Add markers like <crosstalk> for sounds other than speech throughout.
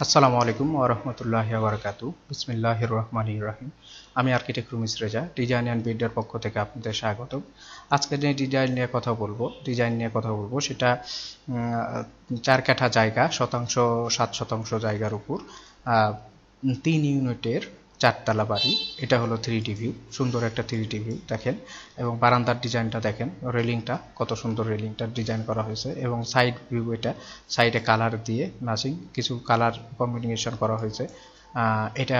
আসসালামু আলাইকুম ওরহমতুল্লাহ বারকাতু বিসমিল্লাহ রহমান রাহিম। আমি architect Rumis Reza, design and builder পক্ষ থেকে আপনাদের স্বাগত আজকে যে ডিজাইন নিয়ে কথা বলব, ডিজাইন নিয়ে কথা বলব সেটা চার কাঠা জায়গা, শতাংশ, সাত শতাংশ জায়গার উপর তিন ইউনিটের চারতলা বাড়ি। এটা হলো থ্রি ভিউ সুন্দর একটা থ্রি ভিউ দেখেন। এবং বারান্দার ডিজাইনটা দেখেন রেলিংটা কত সুন্দর রেলিংটার ডিজাইন করা হয়েছে। এবং সাইড ভিউ এটা সাইডে কালার দিয়ে ম্যাচিং কিছু কালার কম্বিনেশন করা হয়েছে। এটা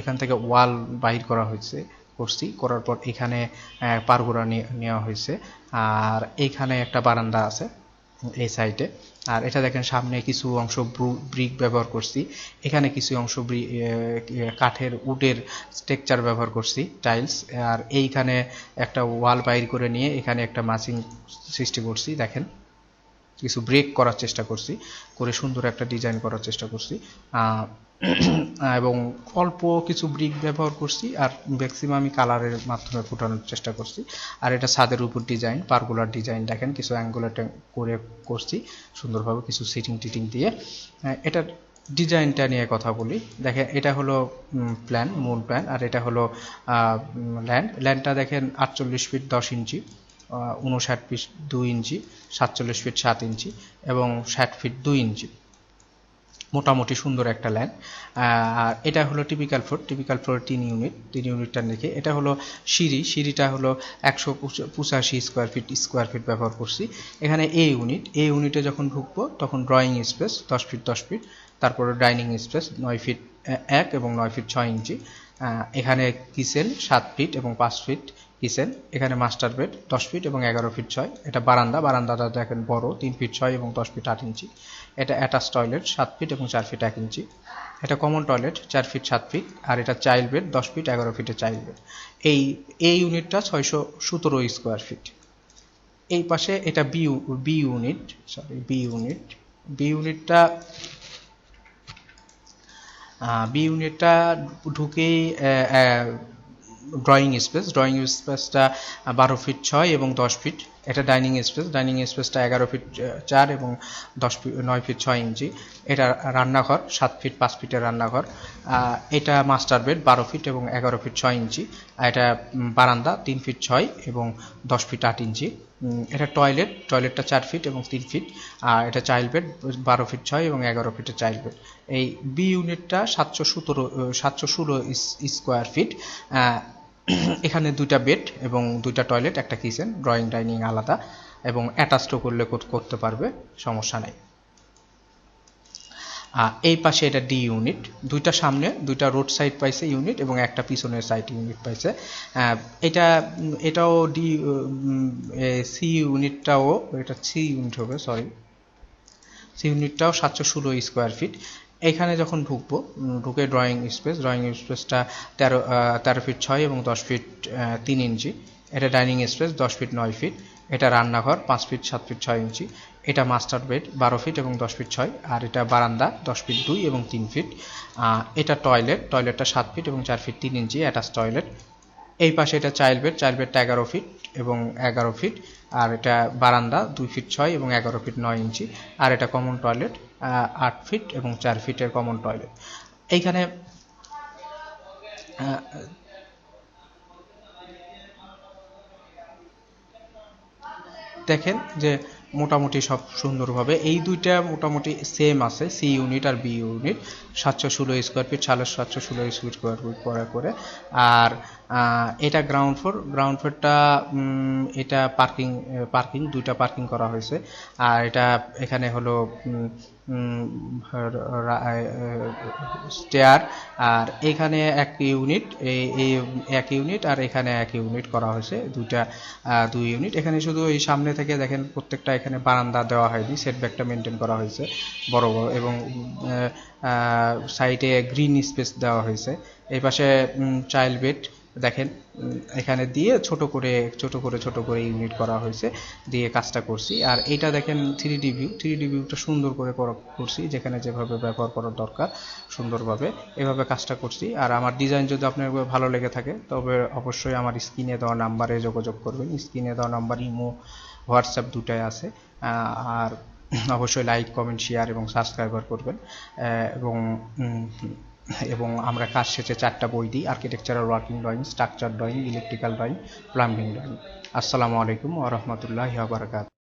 এখান থেকে ওয়াল বাহির করা হয়েছে, করছি। করার পর এখানে পারগোড়া নেওয়া হয়েছে। আর এইখানে একটা বারান্দা আছে এই সাইটে। আর এটা দেখেন, সামনে কিছু অংশ ব্রিক ব্যবহার করছি। এখানে কিছু অংশ কাঠের, উডের স্ট্রাকচার ব্যবহার করছি, টাইলস। আর এইখানে একটা ওয়াল বাইর করে নিয়ে এখানে একটা মাসিং সৃষ্টি করছি, দেখেন। কিছু ব্রেক করার চেষ্টা করছি, করে সুন্দর একটা ডিজাইন করার চেষ্টা করছি। এবং অল্প কিছু ব্রিক ব্যবহার করছি আর ম্যাক্সিমামই কালারের মাধ্যমে ফুটানোর চেষ্টা করছি। আর এটা ছাদের উপর ডিজাইন পারগুলার ডিজাইন দেখেন, কিছু অ্যাঙ্গুলার করে করছি, সুন্দরভাবে কিছু সিটিং টিটিং দিয়ে। এটার ডিজাইনটা নিয়ে কথা বলি। দেখেন, এটা হলো প্ল্যান মূল প্ল্যান আর এটা হলো ল্যান্ড ল্যান্ডটা দেখেন আটচল্লিশ ফিট দশ ইঞ্চি। উনষাট ফিট দুই ইঞ্চি, সাতচল্লিশ ফিট সাত ইঞ্চি এবং ষাট ফিট দুই ইঞ্চি। মোটামুটি সুন্দর একটা ল্যান্ড আর এটা হলো টিপিক্যাল ফ্লোর টিপিক্যাল ফ্লোর তিন ইউনিট তিন ইউনিটটা দেখে। এটা হলো সিঁড়ি, সিঁড়িটা হলো একশো পঁচাশি স্কোয়ার ফিট স্কোয়ার ফিট ব্যবহার করছি। এখানে এ ইউনিট এ ইউনিটে যখন ঢুকবো, তখন ড্রয়িং স্পেস দশ ফিট দশ ফিট। তারপরে ডাইনিং স্পেস নয় ফিট এক এবং নয় ফিট ছয় ইঞ্চি। এখানে কিচেন সাত ফিট এবং পাঁচ ফিট। কিচেন এখানে মাস্টার বেড দশ ফিট এবং এগারো ফিট ছয়। এটা বারান্দা, বারান্দাটা দেখেন বড়, তিন ফিট ছয় এবং দশ ফিট আট ইঞ্চি। এটা অ্যাটাচ টয়লেট সাত ফিট এবং চার ফিট এক ইঞ্চি। এটা কমন টয়লেট চার ফিট সাত ফিট আর এটা চাইল্ড বেড দশ ফিট এগারো ফিটের চাইল্ড বেড এই এই ইউনিটটা ছয়শো সতেরো স্কোয়ার ফিট এই পাশে এটা B B unit sorry B unit B ইউনিটটা বি ইউনিটটা ঢুকেই ড্রয়িং স্পেস ড্রয়িং স্পেসটা বারো ফিট ছয় এবং দশ ফিট এটা ডাইনিং স্পেস ডাইনিং স্পেসটা এগারো ফিট চার এবং দশ ফিট নয় ফিট ছয় ইঞ্চি। এটা রান্নাঘর, সাত ফিট পাঁচ ফিটের রান্নাঘর। এটা মাস্টার বেড বারো ফিট এবং এগারো ফিট ছয় ইঞ্চি। এটা বারান্দা, তিন ফিট ছয় এবং দশ ফিট আট ইঞ্চি। এটা টয়লেট টয়লেটটা চার ফিট এবং তিন ফিট আর এটা চাইল্ড বেড বারো ফিট ছয় এবং এগারো ফিটের চাইল্ড বেড এই বি ইউনিটটা সাতশো সতেরো, সাতশো ষোলো স্কোয়ার ফিট <coughs> এখানে দুইটা বেড এবং দুইটা টয়লেট, একটা কিচেন, ড্রয়িং, ডাইনিং আলাদা এবং অ্যাটাচও করলে করতে পারবে, সমস্যা নেই। এই পাশে এটা ডি ইউনিট দুইটা সামনে, দুইটা রোড সাইড পাইছে ইউনিট এবং একটা পিছনের সাইড ইউনিট পাইছে। এটা, এটাও ডি সি ইউনিটটাও এটা সি ইউনিট হবে সরি সি ইউনিটটাও সাতশো ষোলো স্কোয়ার ফিট এখানে যখন ঢুকবো ঢুকে ড্রয়িং স্পেস ড্রয়িং স্পেসটা তেরো তেরো ফিট ছয় এবং দশ ফিট তিন ইঞ্চি। এটা ডাইনিং স্পেস দশ ফিট নয় ফিট এটা রান্নাঘর, পাঁচ ফিট সাত ফিট ছয় ইঞ্চি। এটা মাস্টার বেড বারো ফিট এবং দশ ফিট ছয়। আর এটা বারান্দা, দশ ফিট দুই এবং তিন ফিট এটা টয়লেট টয়লেটটা সাত ফিট এবং চার ফিট তিন ইঞ্চি অ্যাটাচ টয়লেট এই পাশে এটা চাইল্ড বেড চাইল্ড বেডটা এগারো ফিট এবং এগারো ফিট আর এটা বারান্দা, দুই ফিট ছয় এবং এগারো ফিট নয় ইঞ্চি। আর এটা কমন টয়লেট আট ফিট এবং চার ফিটের কমন টয়লেট এইখানে দেখেন যে মোটামুটি সব সুন্দরভাবে এই দুইটা মোটামুটি সেম আছে সি ইউনিট আর বি ইউনিট সাতশো ষোলো স্কোয়ার ফিট সাড়ে সাতশো ষোলো স্কোয়ার ফিট করে করে। আর এটা গ্রাউন্ড ফ্লোর গ্রাউন্ড ফ্লোরটা এটা পার্কিং পার্কিং দুইটা পার্কিং করা হয়েছে। আর এটা এখানে হলো স্টেয়ার আর এখানে এক ইউনিট এই এক ইউনিট আর এখানে এক ইউনিট করা হয়েছে, দুইটা দুই ইউনিট এখানে শুধু এই সামনে থেকে দেখেন, প্রত্যেকটা এখানে বারান্দা দেওয়া হয়নি সেটব্যাকটা মেনটেন করা হয়েছে, বড় বড়, এবং সাইডে গ্রিন স্পেস দেওয়া হয়েছে। এই পাশে চাইল্ড বেড দেখেন, এখানে দিয়ে ছোট করে ছোট করে ছোট করে ইউনিট করা হয়েছে, দিয়ে কাজটা করছি। আর এইটা দেখেন three D view three D ভিউটা সুন্দর করে করা- করছি, যেখানে যেভাবে ব্যবহার করার দরকার, সুন্দরভাবে এভাবে কাজটা করছি। আর আমার ডিজাইন যদি আপনার ভালো লেগে থাকে, তবে অবশ্যই আমার স্ক্রিনে দেওয়া নাম্বারে যোগাযোগ করবেন। স্ক্রিনে দেওয়া নাম্বার ইমো, হোয়াটসঅ্যাপ দুটাই আছে। আর অবশ্যই লাইক কমেন্ট শেয়ার এবং সাবস্ক্রাইবার করবেন। এবং এবং আমরা কাজ শেষে চারটা বই দিই architectural working drawing structure drawing electrical drawing plumbing drawing আসসালামু আলাইকুম ওয়া বারাকাতুহু।